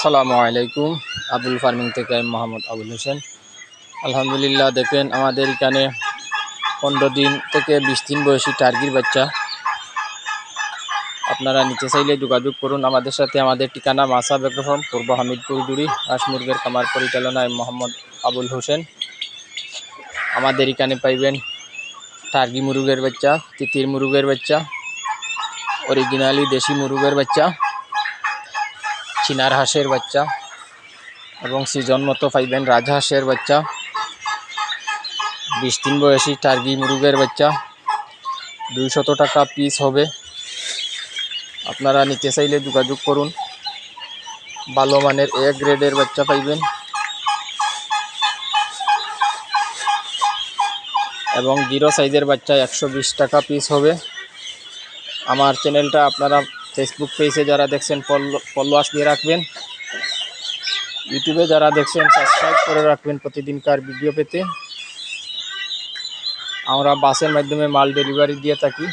আসসালামু আলাইকুম। আবুল ফার্মিং থেকে আমি মোহাম্মদ আবুল হোসেন। আলহামদুলিল্লাহ, দেখেন আমাদের এখানে পনেরো দিন থেকে বিশ দিন বয়সী টার্গির বাচ্চা। আপনারা নিচে চাইলে যোগাযোগ করুন আমাদের সাথে। আমাদের ঠিকানা মাসা বেগরফম পূর্ব হামিদপুর জুড়ি হাঁস মুরগের খামার পরিচালনায় মোহাম্মদ আবুল হোসেন। আমাদের এখানে পাইবেন টার্গি মুরুগের বাচ্চা, তিতির মুরগের বাচ্চা অরিজিনালি দেশি মুরগের বাচ্চা। চিনার হাঁসের বাচ্চা এবং সিজন মতো পাইবেন রাজহাঁসের বাচ্চা। বিশ দিন বয়সী টার্গি মুরগের বাচ্চা। দুইশত টাকা পিস হবে। আপনারা নিতে চাইলে যোগাযোগ করুন। ভালো মানের এ গ্রেডের বাচ্চা পাইবেন। এবং জিরো সাইজের বাচ্চা একশো বিশ টাকা পিস হবে। আমার চ্যানেলটা আপনারা ফেসবুক পেজে যারা দেখছেন ফলোয়ার্স দিয়ে রাখবেন। ইউটিউবে যারা দেখছেন সাবস্ক্রাইব করে রাখবেন প্রতিদিনকার ভিডিও পেতে। আমরা বাসের মাধ্যমে মাল ডেলিভারি দিয়ে থাকি।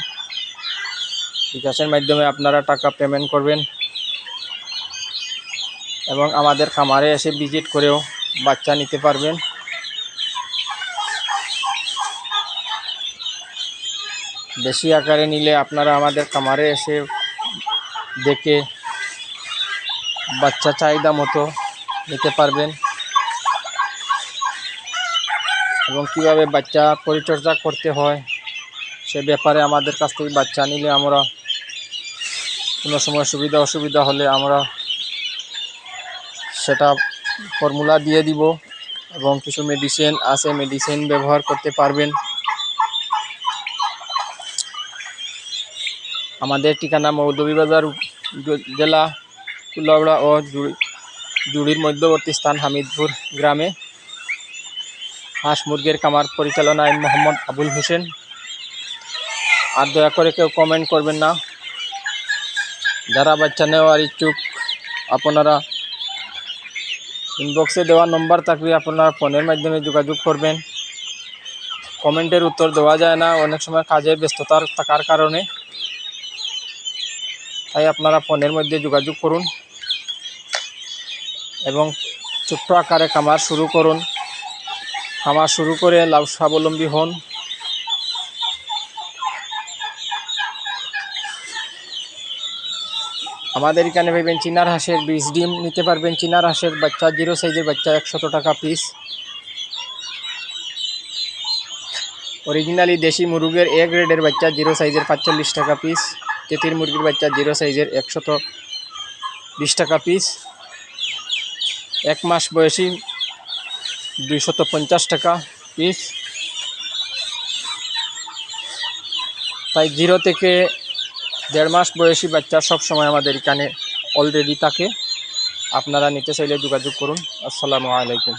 বিকাশের মাধ্যমে আপনারা টাকা পেমেন্ট করবেন। এবং আমাদের খামারে এসে ভিজিট করেও বাচ্চা নিতে পারবেন। বেশি আকারে নিলে আপনারা আমাদের খামারে এসে দেখে বাচ্চা চাহিদা মতো নিতে পারবেন। এবং কীভাবে বাচ্চা পরিচর্যা করতে হয়, সে ব্যাপারে আমাদের কাছ থেকে বাচ্চা নিলে আমরা কোনো সময় সুবিধা অসুবিধা হলে আমরা সেটা ফর্মুলা দিয়ে দিব এবং কিছু মেডিসিন আছে মেডিসিন ব্যবহার করতে পারবেন। আমাদের ঠিকানা মৌলভীবাজার জেলা কুলাউড়া ও জুড়ির মধ্যবর্তী স্থান হামিদপুর গ্রামে। হাঁস মুরগির কামার পরিচালনায় মোহাম্মদ আবুল হোসেন। আর দয়া করে কেউ কমেন্ট করবেন না। যারা বাচ্চা নেওয়ার ইচ্ছুক, আপনারা ইনবক্সে দেওয়া নম্বর থাকবে আপনারা ফোনের মাধ্যমে যোগাযোগ করবেন। কমেন্টের উত্তর দেওয়া যায় না। অনেক সময় কাজে ব্যস্ততার থাকার কারণে। তাই আপনারা ফোনের মধ্যে যোগাযোগ করুন এবং ছোট্ট আকারে খামার শুরু করুন। খামার শুরু করে লাভ স্বাবলম্বী হন। আমাদের এখানে পাইবেন চিনার হাঁসের বিষ ডিম নিতে পারবেন। চিনার হাঁসের বাচ্চা, জিরো সাইজের বাচ্চা, একশত টাকা পিস অরিজিনালি দেশি মুরগের এ গ্রেডের বাচ্চা, জিরো সাইজের পাঁচচল্লিশ টাকা পিস তেতির মুরগির বাচ্চা জিরো সাইজের একশত বিশ টাকা পিস এক মাস বয়সী দুইশত পঞ্চাশ টাকা পিস তাই জিরো থেকে দেড় মাস বয়সী বাচ্চা সব সময় আমাদের এখানে অলরেডি থাকে। আপনারা নিতে চাইলে যোগাযোগ করুন। আসসালামু আলাইকুম।